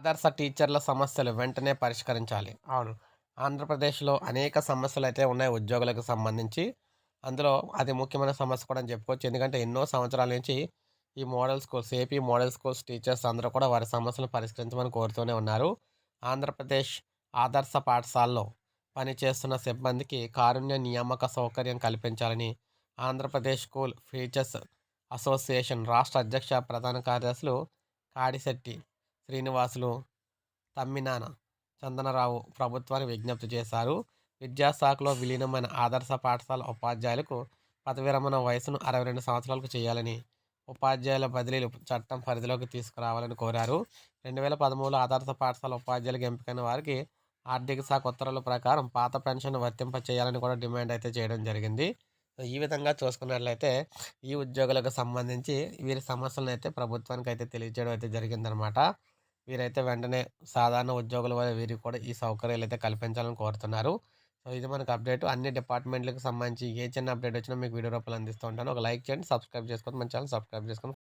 ఆదర్శ టీచర్ల సమస్యలు వెంటనే పరిష్కరించాలి. అవును. ఆంధ్రప్రదేశ్లో అనేక సమస్యలు అయితే ఉన్నాయి ఉద్యోగులకు సంబంధించి. అందులో అది ముఖ్యమైన సమస్య కూడా అని చెప్పుకోవచ్చు. ఎందుకంటే ఎన్నో సంవత్సరాల నుంచి ఈ model schools AP model schools teachers అందరూ కూడా వారి సమస్యలను పరిష్కరించమని కోరుతూనే ఉన్నారు. ఆంధ్రప్రదేశ్ ఆదర్శ పాఠశాలలో పనిచేస్తున్న సిబ్బందికి కారుణ్య నియామక సౌకర్యం కల్పించాలని ఆంధ్రప్రదేశ్ స్కూల్ ఫీచర్స్ అసోసియేషన్ రాష్ట్ర అధ్యక్ష ప్రధాన కార్యదర్శులు కాడిశెట్టి శ్రీనివాసులు తమ్మినాన చందనరావు ప్రభుత్వాన్ని విజ్ఞప్తి చేశారు. విద్యాశాఖలో విలీనమైన ఆదర్శ పాఠశాల ఉపాధ్యాయులకు పదవిరమణ వయసును అరవై రెండు సంవత్సరాలకు చేయాలని ఉపాధ్యాయుల బదిలీలు చట్టం పరిధిలోకి తీసుకురావాలని కోరారు. రెండు వేల పదమూడులో ఆదర్శ పాఠశాల ఉపాధ్యాయులకు ఎంపికైన వారికి ఆర్థిక శాఖ ఉత్తర్వుల ప్రకారం పాత పెన్షన్ వర్తింప చేయాలని కూడా డిమాండ్ అయితే చేయడం జరిగింది. ఈ విధంగా చూసుకున్నట్లయితే ఈ ఉద్యోగులకు సంబంధించి వీరి సమస్యలను అయితే ప్రభుత్వానికి అయితే తెలియజేయడం అయితే జరిగిందనమాట. వీరైతే వెంటనే సాధారణ ఉద్యోగుల వల్ల వీరికి కూడా ఈ సౌకర్యాలు అయితే కల్పించాలని కోరుతున్నారు. సో ఇది మనకు అప్డేట్. అన్ని డిపార్ట్మెంట్లకు సంబంధించి ఏ చిన్న అప్డేట్ వచ్చినా మీకు వీడియో రూపంలో అందిస్తూ ఉంటాను. ఒక లైక్ చేయండి సబ్స్క్రైబ్ చేసుకోండి మన ఛానల్ సబ్స్క్రైబ్ చేసుకోండి.